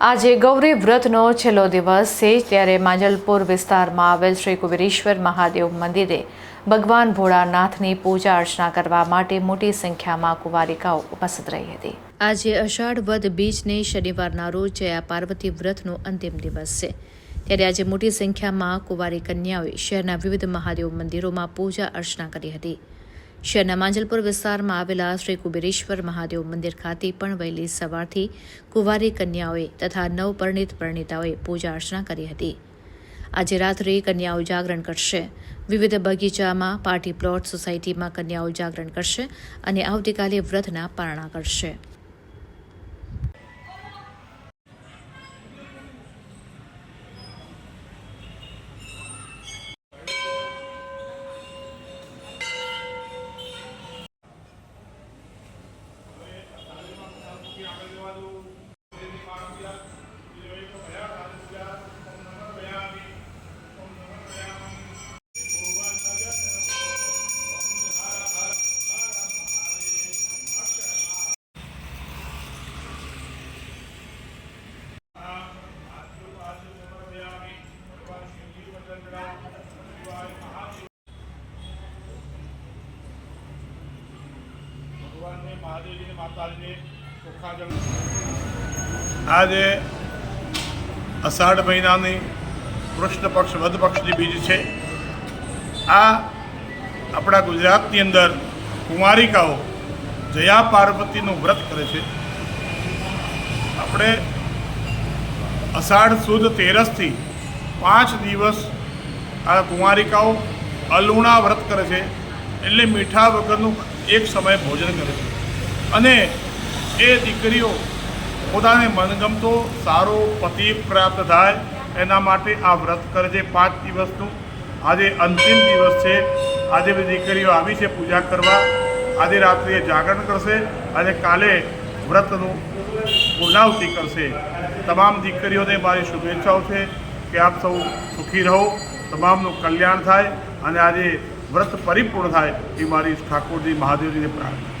આજે ગૌરી વ્રતનો છેલ્લો દિવસ છે, ત્યારે માંજલપુર વિસ્તારમાં આવેલ શ્રી કુબેરેશ્વર મહાદેવ મંદિરે ભગવાન ભોળાનાથની પૂજા અર્ચના કરવા માટે મોટી સંખ્યામાં કુંવારિકાઓ ઉપસ્થિત રહી હતી. આજે અષાઢ વદ બીજને શનિવારના રોજ જયા પાર્વતી વ્રતનો અંતિમ દિવસ છે. ત્યારે આજે મોટી સંખ્યામાં કુંવારી કન્યાઓએ શહેરના વિવિધ મહાદેવ મંદિરોમાં પૂજા અર્ચના કરી હતી. શહેરના માંજલપુર વિસ્તારમાં આવેલા શ્રી કુબેરેશ્વર મહાદેવ મંદિર ખાતે પણ વહેલી સવારથી કુંવારી કન્યાઓએ તથા નવપરિણીત પરણિતાઓએ પૂજા અર્ચના કરી હતી. આજે રાત્રે કન્યાઓ જાગરણ કરશે. વિવિધ બગીચામાં પાર્ટી પ્લોટ સોસાયટીમાં કન્યાઓ જાગરણ કરશે અને આવતીકાલે વ્રતના પારણા કરશે. આજે અષાઢ મહિનાની કૃષ્ણ પક્ષ વધ પક્ષની બીજ છે. આ આપણા ગુજરાતની અંદર કુમારિકાઓ જયા પાર્વતીનું વ્રત કરે છે. આપણે અષાઢ સુદ તેરસથી પાંચ દિવસ આ કુમારિકાઓ અલુણા વ્રત કરે છે. એટલે મીઠા વગરનું એક સમય ભોજન કરે છે. અને એ દીકરીઓ પોતાને મનગમતો, સારો પતિ પ્રાપ્ત થાય, એના માટે આ વ્રત કરે છે. પાંચ દિવસનું. આજે અંતિમ દિવસ છે. આજે બધી દીકરીઓ આવી છે પૂજા કરવા. આજે રાત્રે જાગરણ કરશે. અને કાલે વ્રતનું પૂર્ણાવતિ કરશે. તમામ દીકરીઓને મારી શુભેચ્છાઓ છે કે આપ સૌ સુખી રહો. તમામનું કલ્યાણ થાય અને આજે વ્રત પરિપૂર્ણ થાય એ મારી ઠાકોરજી મહાદેવજીને પ્રાર્થના